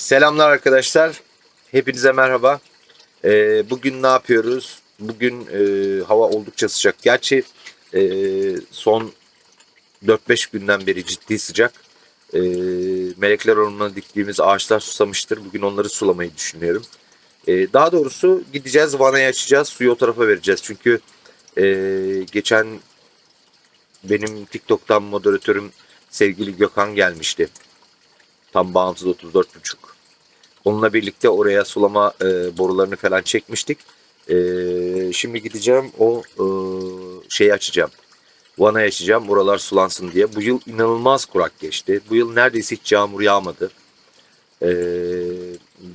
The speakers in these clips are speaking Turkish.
Selamlar arkadaşlar. Hepinize merhaba. Ee, bugün ne yapıyoruz? Bugün e, hava oldukça sıcak. Gerçi e, son 4-5 günden beri ciddi sıcak. E, Melekler Ormanı'na diktiğimiz ağaçlar susamıştır. Bugün onları sulamayı düşünüyorum. E, daha doğrusu gideceğiz vanayı açacağız. Suyu o tarafa vereceğiz. Çünkü e, geçen benim TikTok'tan moderatörüm sevgili Gökhan gelmişti. Tam bağımsız 34,5. Onunla birlikte oraya sulama e, borularını falan çekmiştik. E, şimdi gideceğim o e, şeyi açacağım. Vanayı açacağım oralar sulansın diye. Bu yıl inanılmaz kurak geçti. Bu yıl neredeyse hiç yağmur yağmadı. E,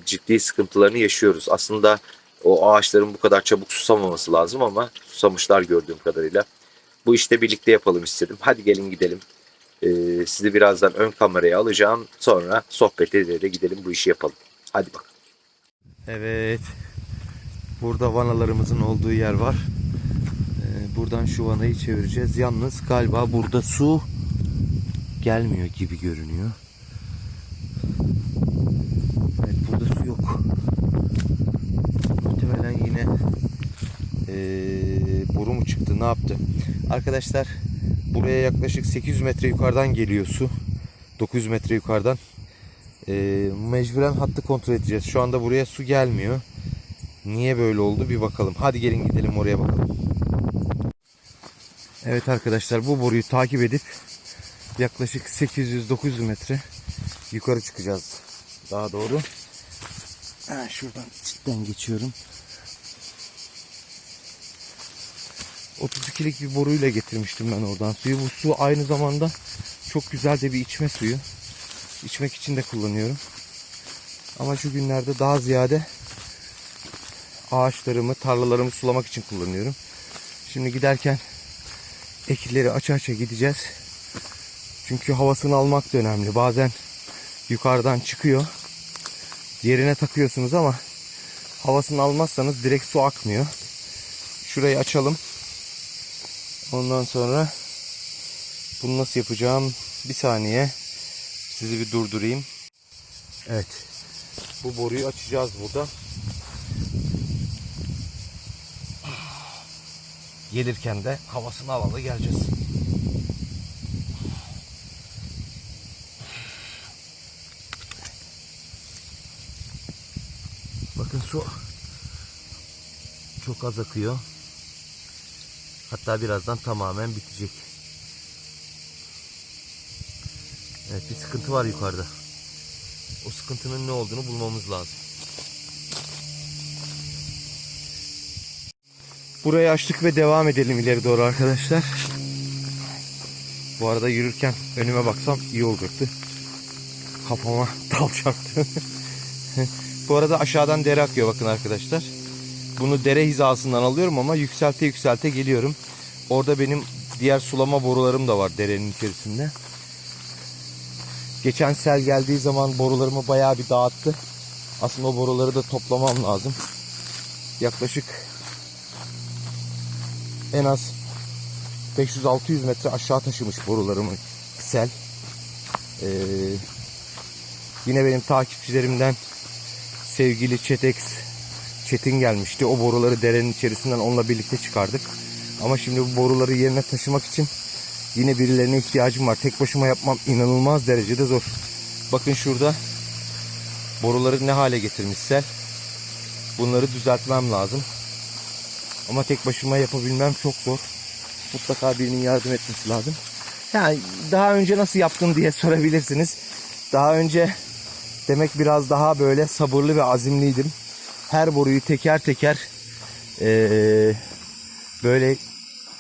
ciddi sıkıntılarını yaşıyoruz. Aslında o ağaçların bu kadar çabuk susamaması lazım ama susamışlar gördüğüm kadarıyla. Bu işte birlikte yapalım istedim. Hadi gelin gidelim. Ee, sizi birazdan ön kameraya alacağım. Sonra sohbet ederek gidelim bu işi yapalım. Hadi bakalım. Evet. Burada vanalarımızın olduğu yer var. Ee, buradan şu vanayı çevireceğiz. Yalnız galiba burada su gelmiyor gibi görünüyor. Evet burada su yok. Muhtemelen yine ee, boru mu çıktı ne yaptı? Arkadaşlar buraya yaklaşık 800 metre yukarıdan geliyor su. 900 metre yukarıdan. Ee, mecburen hattı kontrol edeceğiz. Şu anda buraya su gelmiyor. Niye böyle oldu bir bakalım. Hadi gelin gidelim oraya bakalım. Evet arkadaşlar bu boruyu takip edip yaklaşık 800-900 metre yukarı çıkacağız. Daha doğru. Ha, şuradan cidden geçiyorum. 32'lik bir boruyla getirmiştim ben oradan suyu. Bu su aynı zamanda çok güzel de bir içme suyu. İçmek için de kullanıyorum. Ama şu günlerde daha ziyade ağaçlarımı, tarlalarımı sulamak için kullanıyorum. Şimdi giderken ekilleri aça aça gideceğiz. Çünkü havasını almak da önemli. Bazen yukarıdan çıkıyor. Yerine takıyorsunuz ama havasını almazsanız direkt su akmıyor. Şurayı açalım. Ondan sonra bunu nasıl yapacağım? Bir saniye. Sizi bir durdurayım. Evet. Bu boruyu açacağız burada. Gelirken de havasını alalı geleceğiz. Bakın su çok az akıyor. Hatta birazdan tamamen bitecek. Evet bir sıkıntı var yukarıda. O sıkıntının ne olduğunu bulmamız lazım. Burayı açtık ve devam edelim ileri doğru arkadaşlar. Bu arada yürürken önüme baksam iyi olacaktı. Kafama dalacaktı. Bu arada aşağıdan dere akıyor bakın arkadaşlar. Bunu dere hizasından alıyorum ama yükselte yükselte geliyorum. Orada benim diğer sulama borularım da var derenin içerisinde. Geçen sel geldiği zaman borularımı bayağı bir dağıttı. Aslında o boruları da toplamam lazım. Yaklaşık en az 500-600 metre aşağı taşımış borularımı sel. Ee, yine benim takipçilerimden sevgili Çetex Çetin gelmişti. O boruları derenin içerisinden onunla birlikte çıkardık. Ama şimdi bu boruları yerine taşımak için yine birilerine ihtiyacım var. Tek başıma yapmam inanılmaz derecede zor. Bakın şurada boruları ne hale getirmişsel. Bunları düzeltmem lazım. Ama tek başıma yapabilmem çok zor. Mutlaka birinin yardım etmesi lazım. Yani daha önce nasıl yaptın diye sorabilirsiniz. Daha önce demek biraz daha böyle sabırlı ve azimliydim her boruyu teker teker ee, böyle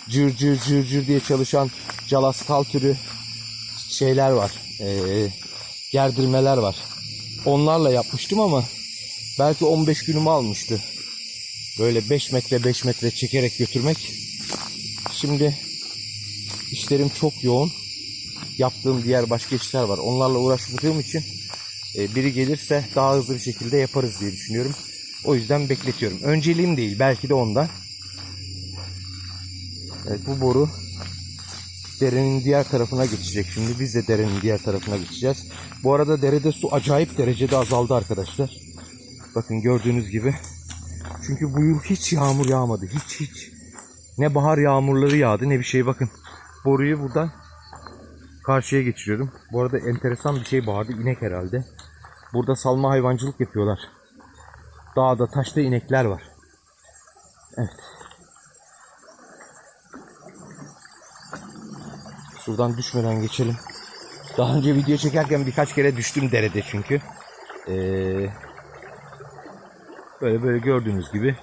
cır cır cır cır diye çalışan calaskal türü şeyler var. Ee, gerdirmeler var. Onlarla yapmıştım ama belki 15 günümü almıştı. Böyle 5 metre 5 metre çekerek götürmek. Şimdi işlerim çok yoğun. Yaptığım diğer başka işler var. Onlarla uğraşmadığım için e, biri gelirse daha hızlı bir şekilde yaparız diye düşünüyorum. O yüzden bekletiyorum. Önceliğim değil. Belki de ondan. Evet bu boru derenin diğer tarafına geçecek şimdi. Biz de derenin diğer tarafına geçeceğiz. Bu arada derede su acayip derecede azaldı arkadaşlar. Bakın gördüğünüz gibi. Çünkü bu yıl hiç yağmur yağmadı. Hiç hiç. Ne bahar yağmurları yağdı ne bir şey. Bakın boruyu buradan karşıya geçiriyorum. Bu arada enteresan bir şey vardı. inek herhalde. Burada salma hayvancılık yapıyorlar. Dağda taşta inekler var. Evet. Şuradan düşmeden geçelim. Daha önce video çekerken birkaç kere düştüm derede çünkü. Ee, böyle böyle gördüğünüz gibi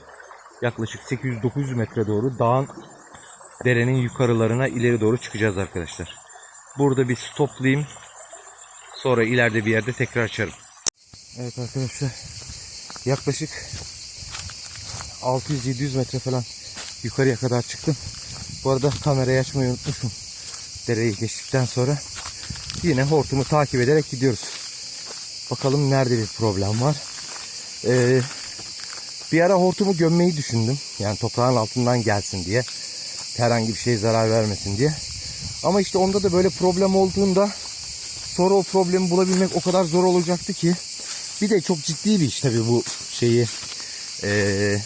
yaklaşık 800-900 metre doğru dağın derenin yukarılarına ileri doğru çıkacağız arkadaşlar. Burada bir stoplayayım. Sonra ileride bir yerde tekrar açarım. Evet arkadaşlar. Yaklaşık 600-700 metre falan yukarıya kadar çıktım. Bu arada kamerayı açmayı unutmuşum. Dereyi geçtikten sonra yine hortumu takip ederek gidiyoruz. Bakalım nerede bir problem var. Ee, bir ara hortumu gömmeyi düşündüm. Yani toprağın altından gelsin diye. Herhangi bir şey zarar vermesin diye. Ama işte onda da böyle problem olduğunda sonra o problemi bulabilmek o kadar zor olacaktı ki. Bir de çok ciddi bir iş tabii bu şeyi ee,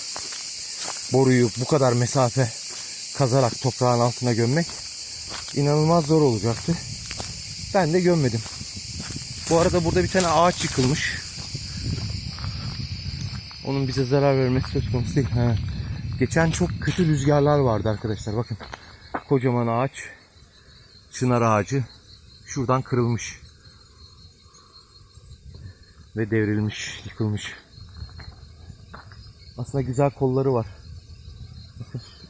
boruyu bu kadar mesafe kazarak toprağın altına gömmek inanılmaz zor olacaktı. Ben de gömmedim. Bu arada burada bir tane ağaç yıkılmış. Onun bize zarar vermesi söz konusu değil. Ha. Geçen çok kötü rüzgarlar vardı arkadaşlar. Bakın kocaman ağaç, çınar ağacı şuradan kırılmış. Ve devrilmiş, yıkılmış. Aslında güzel kolları var.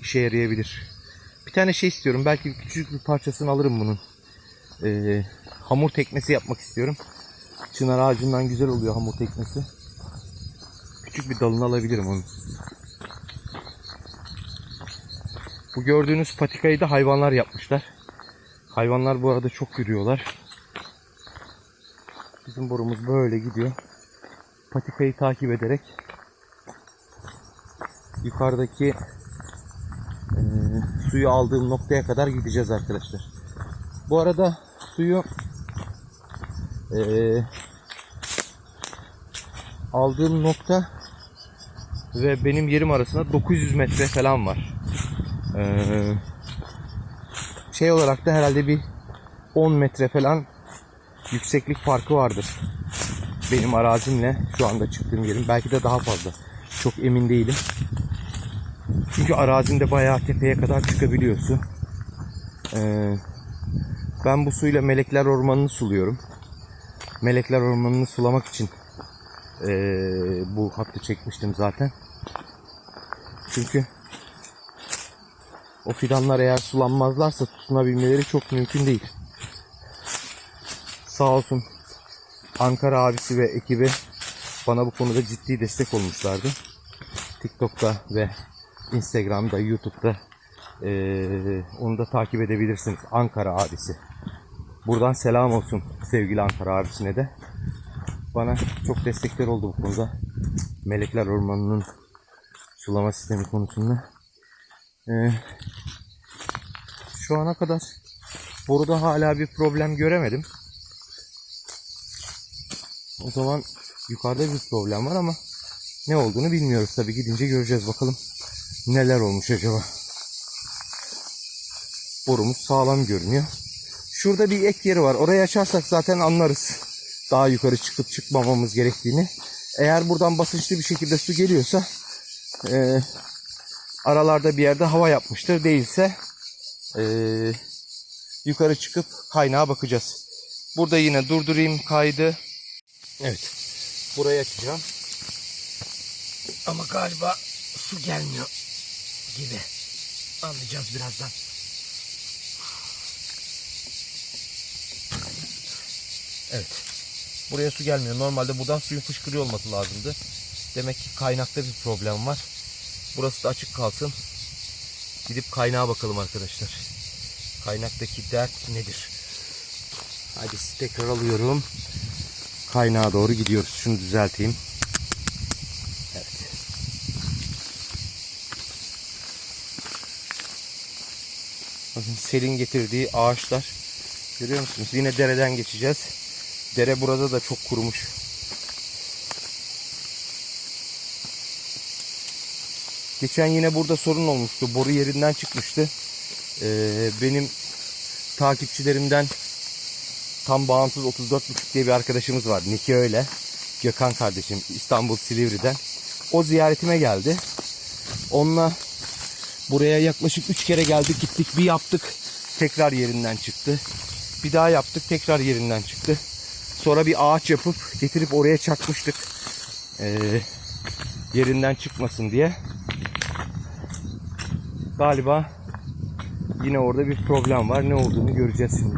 İşe yarayabilir. Bir tane şey istiyorum. Belki küçük bir parçasını alırım bunun. Ee, hamur teknesi yapmak istiyorum. Çınar ağacından güzel oluyor hamur teknesi. Küçük bir dalını alabilirim onun. Bu gördüğünüz patikayı da hayvanlar yapmışlar. Hayvanlar bu arada çok yürüyorlar. Bizim borumuz böyle gidiyor. Patikayı takip ederek yukarıdaki suyu aldığım noktaya kadar gideceğiz arkadaşlar. Bu arada suyu e, aldığım nokta ve benim yerim arasında 900 metre falan var. Ee, şey olarak da herhalde bir 10 metre falan yükseklik farkı vardır. Benim arazimle şu anda çıktığım yerim. Belki de daha fazla. Çok emin değilim. Çünkü arazimde bayağı tepeye kadar çıkabiliyorsun. Ee, ben bu suyla Melekler Ormanı'nı suluyorum. Melekler Ormanı'nı sulamak için ee, bu hattı çekmiştim zaten. Çünkü o fidanlar eğer sulanmazlarsa tutunabilmeleri çok mümkün değil. Sağ olsun Ankara abisi ve ekibi bana bu konuda ciddi destek olmuşlardı. TikTok'ta ve Instagram'da, YouTube'da eee, onu da takip edebilirsiniz. Ankara abisi. Buradan selam olsun sevgili Ankara abisine de. Bana çok destekler oldu bu konuda. Melekler Ormanı'nın sulama sistemi konusunda. Ee, şu ana kadar boruda hala bir problem göremedim. O zaman yukarıda bir problem var ama ne olduğunu bilmiyoruz tabi gidince göreceğiz bakalım neler olmuş acaba. Borumuz sağlam görünüyor. Şurada bir ek yeri var. Orayı açarsak zaten anlarız. Daha yukarı çıkıp çıkmamamız gerektiğini. Eğer buradan basınçlı bir şekilde su geliyorsa e, aralarda bir yerde hava yapmıştır. Değilse e, yukarı çıkıp kaynağa bakacağız. Burada yine durdurayım kaydı. Evet. Burayı açacağım. Ama galiba su gelmiyor gibi. Anlayacağız birazdan. Evet. Buraya su gelmiyor. Normalde buradan suyun fışkırıyor olması lazımdı. Demek ki kaynakta bir problem var. Burası da açık kalsın. Gidip kaynağa bakalım arkadaşlar. Kaynaktaki dert nedir? Hadi tekrar alıyorum. Kaynağa doğru gidiyoruz. Şunu düzelteyim. Bakın selin getirdiği ağaçlar. Görüyor musunuz? Yine dereden geçeceğiz. Dere burada da çok kurumuş. Geçen yine burada sorun olmuştu. Boru yerinden çıkmıştı. Ee, benim takipçilerimden tam bağımsız 34.5 diye bir arkadaşımız var. Niki öyle. Gökhan kardeşim İstanbul Silivri'den. O ziyaretime geldi. Onunla buraya yaklaşık 3 kere geldik gittik bir yaptık. Tekrar yerinden çıktı. Bir daha yaptık tekrar yerinden çıktı. Sonra bir ağaç yapıp getirip oraya çakmıştık. Ee, yerinden çıkmasın diye. Galiba yine orada bir problem var. Ne olduğunu göreceğiz şimdi.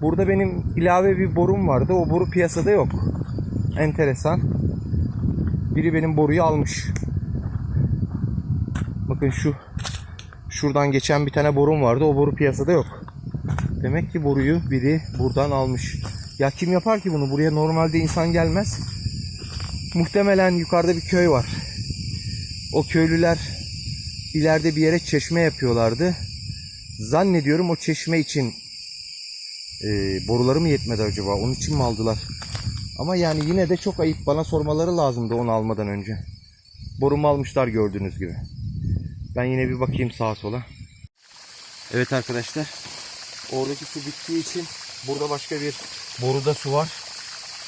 Burada benim ilave bir borum vardı. O boru piyasada yok. Enteresan. Biri benim boruyu almış. Bakın şu şuradan geçen bir tane borum vardı. O boru piyasada yok. Demek ki boruyu biri buradan almış. Ya kim yapar ki bunu? Buraya normalde insan gelmez. Muhtemelen yukarıda bir köy var. O köylüler ileride bir yere çeşme yapıyorlardı. Zannediyorum o çeşme için e, boruları mı yetmedi acaba? Onun için mi aldılar? Ama yani yine de çok ayıp. Bana sormaları lazımdı onu almadan önce. Borumu almışlar gördüğünüz gibi. Ben yine bir bakayım sağa sola. Evet arkadaşlar. Oradaki su bittiği için burada başka bir boruda su var.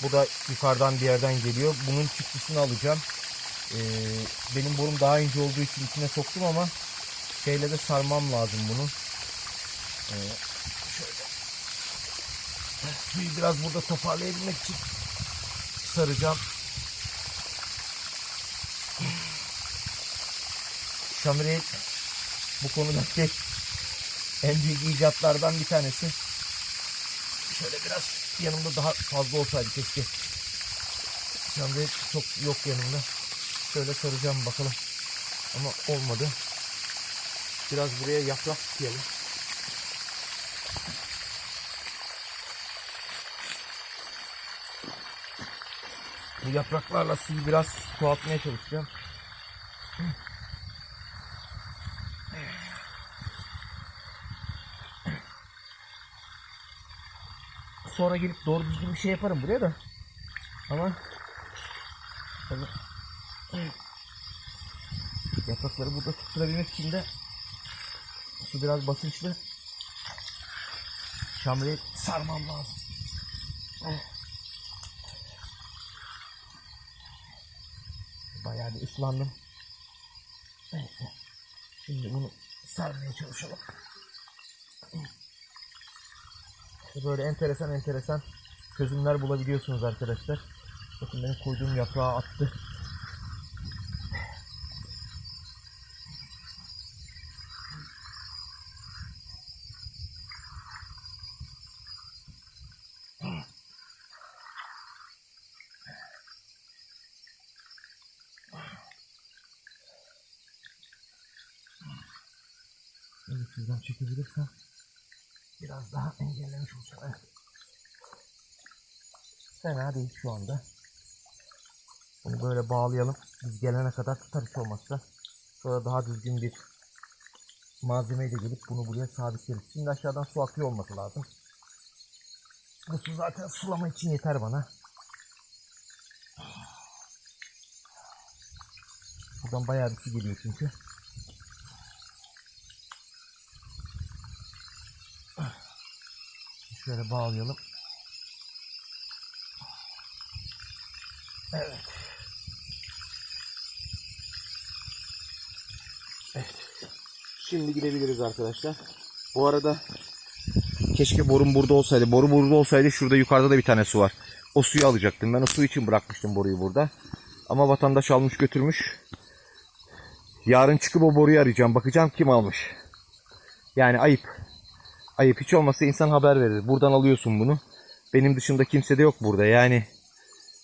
Bu da yukarıdan bir yerden geliyor. Bunun çıktısını alacağım. Ee, benim borum daha ince olduğu için içine soktum ama şeyle de sarmam lazım bunu. Ee, suyu biraz burada toparlayabilmek için saracağım. Şamire bu konudaki en büyük icatlardan bir tanesi. Şöyle biraz yanımda daha fazla olsaydı keşke. Şamire çok yok yanımda. Şöyle saracağım bakalım. Ama olmadı. Biraz buraya yaprak diyelim. Bu yapraklarla suyu biraz çoğaltmaya çalışacağım. Sonra gelip doğru düzgün bir şey yaparım buraya da. Ama tabii yaprakları burada tutturabilmek için de su biraz basınçlı. Şamriyi sarmam lazım. Bayağı bir ıslandım. Neyse. Şimdi bunu sarmaya çalışalım. İşte böyle enteresan enteresan çözümler bulabiliyorsunuz arkadaşlar. Bakın benim koyduğum yaprağı attı. Evet şuradan çekebilirsem biraz daha engellemiş olacağım. Evet. Fena değil şu anda. Bunu böyle bağlayalım. Biz gelene kadar tutar hiç olmazsa. Sonra daha düzgün bir malzemeyle gelip bunu buraya sabitleriz. Şimdi aşağıdan su akıyor olması lazım. Bu su zaten sulama için yeter bana. Buradan bayağı bir su geliyor çünkü. Şöyle bağlayalım. Evet. Evet. Şimdi gidebiliriz arkadaşlar. Bu arada keşke borum burada olsaydı. Boru burada olsaydı şurada yukarıda da bir tane su var. O suyu alacaktım. Ben o su için bırakmıştım boruyu burada. Ama vatandaş almış götürmüş. Yarın çıkıp o boruyu arayacağım. Bakacağım kim almış. Yani ayıp. Ayıp hiç olmazsa insan haber verir. Buradan alıyorsun bunu. Benim dışında kimse de yok burada. Yani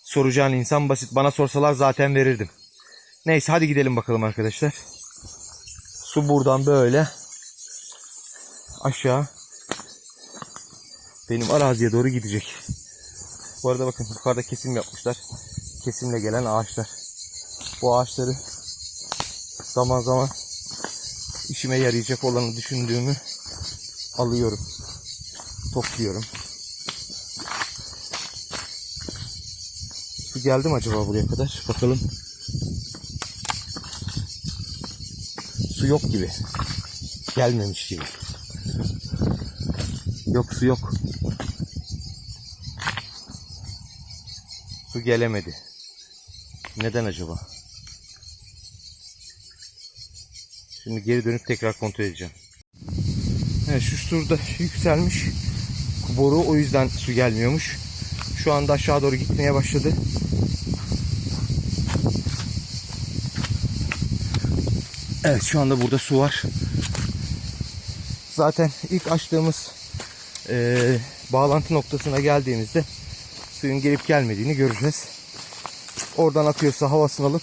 soracağın insan basit. Bana sorsalar zaten verirdim. Neyse hadi gidelim bakalım arkadaşlar. Su buradan böyle aşağı benim araziye doğru gidecek. Bu arada bakın yukarıda kesim yapmışlar. Kesimle gelen ağaçlar. Bu ağaçları zaman zaman işime yarayacak olanı düşündüğümü alıyorum. Topluyorum. Su geldi mi acaba buraya kadar? Bakalım. Su yok gibi. Gelmemiş gibi. Yok su yok. Su gelemedi. Neden acaba? Şimdi geri dönüp tekrar kontrol edeceğim. Evet şu şurada yükselmiş. Boru o yüzden su gelmiyormuş. Şu anda aşağı doğru gitmeye başladı. Evet şu anda burada su var. Zaten ilk açtığımız eee, bağlantı noktasına geldiğimizde suyun gelip gelmediğini göreceğiz. Oradan akıyorsa havasını alıp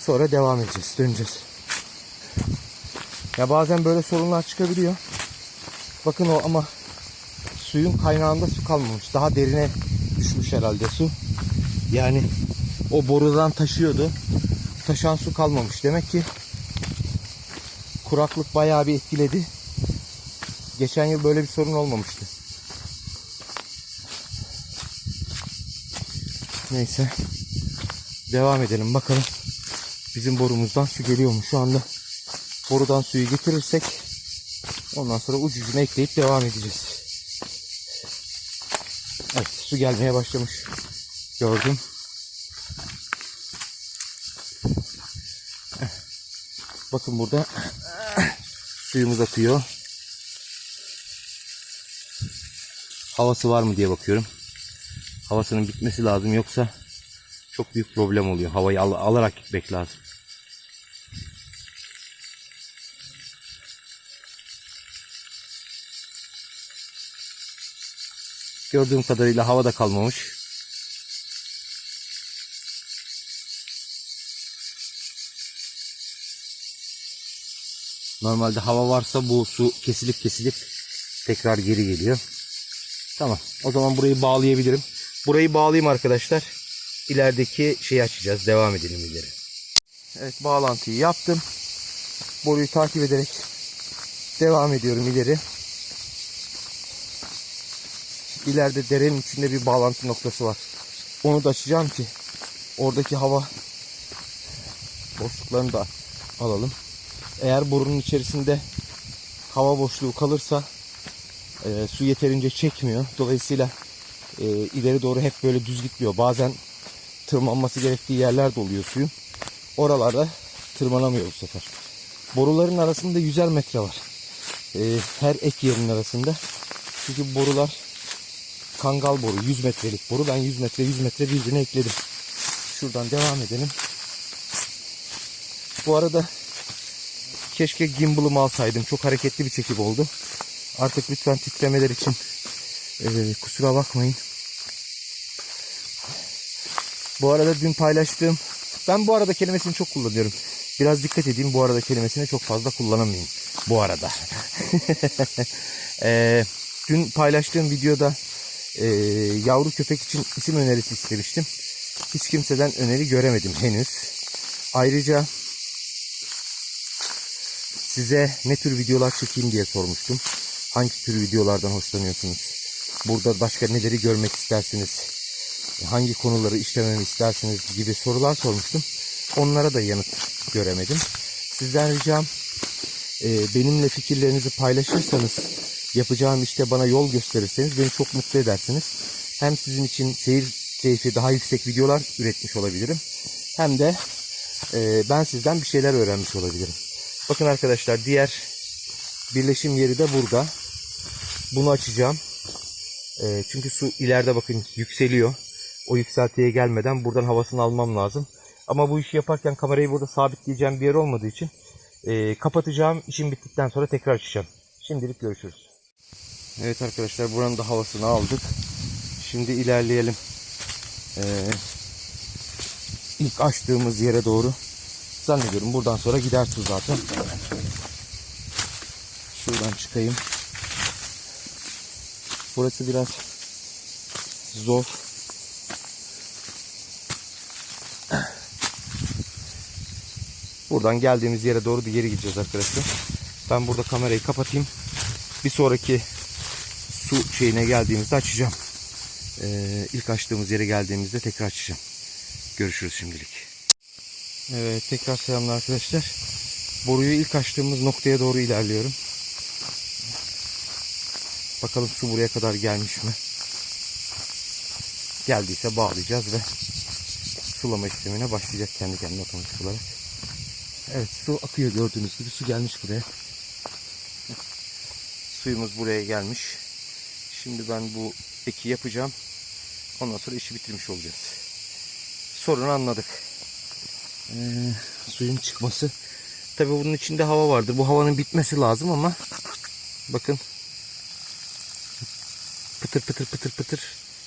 sonra devam edeceğiz, döneceğiz. Ya bazen böyle sorunlar çıkabiliyor. Bakın o ama suyun kaynağında su kalmamış. Daha derine düşmüş herhalde su. Yani o borudan taşıyordu. Taşan su kalmamış. Demek ki kuraklık bayağı bir etkiledi. Geçen yıl böyle bir sorun olmamıştı. Neyse. Devam edelim bakalım. Bizim borumuzdan su geliyor mu? Şu anda borudan suyu getirirsek ondan sonra ucucuna ekleyip devam edeceğiz. Evet su gelmeye başlamış. Gördüm. Bakın burada suyumuz akıyor. Havası var mı diye bakıyorum. Havasının bitmesi lazım yoksa çok büyük problem oluyor. Havayı al- alarak gitmek lazım. Gördüğüm kadarıyla hava da kalmamış. Normalde hava varsa bu su kesilip kesilip tekrar geri geliyor. Tamam. O zaman burayı bağlayabilirim. Burayı bağlayayım arkadaşlar. İlerideki şeyi açacağız. Devam edelim ileri. Evet bağlantıyı yaptım. Boruyu takip ederek devam ediyorum ileri. İleride derenin içinde bir bağlantı noktası var. Onu da açacağım ki oradaki hava boşluklarını da alalım. Eğer borunun içerisinde hava boşluğu kalırsa e, su yeterince çekmiyor. Dolayısıyla e, ileri doğru hep böyle düz gitmiyor. Bazen tırmanması gerektiği yerler de oluyor suyun. Oralarda tırmanamıyor bu sefer. Boruların arasında yüzer metre var. E, her ek yerinin arasında. Çünkü borular kangal boru 100 metrelik boru. Ben 100 metre 100 metre birbirine ekledim. Şuradan devam edelim. Bu arada keşke gimbal'ımı alsaydım. Çok hareketli bir çekim oldu. Artık lütfen titremeler için e, kusura bakmayın. Bu arada dün paylaştığım ben bu arada kelimesini çok kullanıyorum. Biraz dikkat edeyim bu arada kelimesini çok fazla kullanamayayım. Bu arada. e, dün paylaştığım videoda e, yavru köpek için isim önerisi istemiştim. Hiç kimseden öneri göremedim henüz. Ayrıca size ne tür videolar çekeyim diye sormuştum. Hangi tür videolardan hoşlanıyorsunuz? Burada başka neleri görmek istersiniz? Hangi konuları işlememi istersiniz gibi sorular sormuştum. Onlara da yanıt göremedim. Sizden ricam e, benimle fikirlerinizi paylaşırsanız, yapacağım işte bana yol gösterirseniz beni çok mutlu edersiniz. Hem sizin için seyir keyfi daha yüksek videolar üretmiş olabilirim. Hem de e, ben sizden bir şeyler öğrenmiş olabilirim. Bakın arkadaşlar diğer birleşim yeri de burada. Bunu açacağım. E, çünkü su ileride bakın yükseliyor. O yükseltiye gelmeden buradan havasını almam lazım. Ama bu işi yaparken kamerayı burada sabitleyeceğim bir yer olmadığı için e, kapatacağım. İşim bittikten sonra tekrar açacağım. Şimdilik görüşürüz. Evet arkadaşlar buranın da havasını aldık. Şimdi ilerleyelim. Ee, ilk açtığımız yere doğru zannediyorum buradan sonra gider su zaten. Şuradan çıkayım. Burası biraz zor. Buradan geldiğimiz yere doğru da geri gideceğiz arkadaşlar. Ben burada kamerayı kapatayım. Bir sonraki su şeyine geldiğimizde açacağım. Ee, ilk açtığımız yere geldiğimizde tekrar açacağım. Görüşürüz şimdilik. Evet tekrar selamlar arkadaşlar. Boruyu ilk açtığımız noktaya doğru ilerliyorum. Bakalım su buraya kadar gelmiş mi? Geldiyse bağlayacağız ve sulama işlemine başlayacak kendi kendine otomatik olarak. Evet su akıyor gördüğünüz gibi su gelmiş buraya. Suyumuz buraya gelmiş. Şimdi ben bu eki yapacağım. Ondan sonra işi bitirmiş olacağız. Sorunu anladık. Ee, suyun çıkması. Tabi bunun içinde hava vardır. Bu havanın bitmesi lazım ama bakın pıtır pıtır pıtır pıtır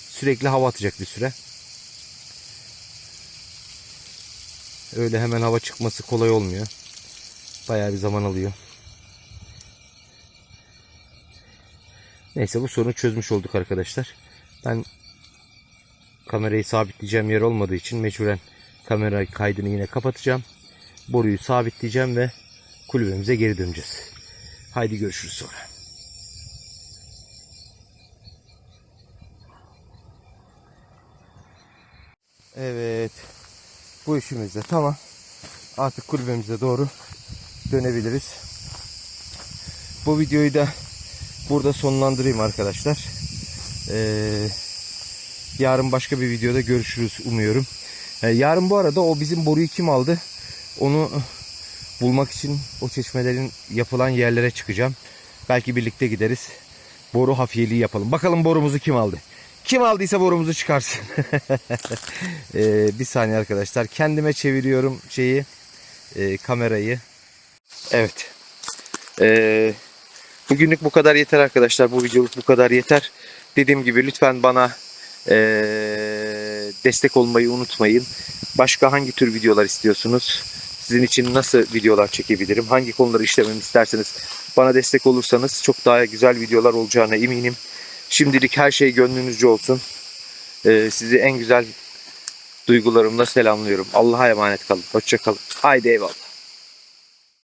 sürekli hava atacak bir süre. Öyle hemen hava çıkması kolay olmuyor. Bayağı bir zaman alıyor. Neyse bu sorunu çözmüş olduk arkadaşlar. Ben kamerayı sabitleyeceğim yer olmadığı için mecburen kamera kaydını yine kapatacağım. Boruyu sabitleyeceğim ve kulübemize geri döneceğiz. Haydi görüşürüz sonra. Evet. Bu işimiz de tamam. Artık kulübemize doğru dönebiliriz. Bu videoyu da burada sonlandırayım arkadaşlar. Ee, yarın başka bir videoda görüşürüz umuyorum. Ee, yarın bu arada o bizim boruyu kim aldı? Onu bulmak için o çeşmelerin yapılan yerlere çıkacağım. Belki birlikte gideriz. Boru hafiyeliği yapalım. Bakalım borumuzu kim aldı? Kim aldıysa borumuzu çıkarsın. Ee, bir saniye arkadaşlar. Kendime çeviriyorum şeyi. e, kamerayı. Evet. Ee, bugünlük bu kadar yeter arkadaşlar. Bu videoluk bu kadar yeter. Dediğim gibi lütfen bana ee, destek olmayı unutmayın. Başka hangi tür videolar istiyorsunuz? Sizin için nasıl videolar çekebilirim? Hangi konuları işlememi isterseniz bana destek olursanız çok daha güzel videolar olacağına eminim. Şimdilik her şey gönlünüzce olsun. Ee, sizi en güzel duygularımla selamlıyorum. Allah'a emanet kalın. Hoşça kalın. Haydi eyvallah.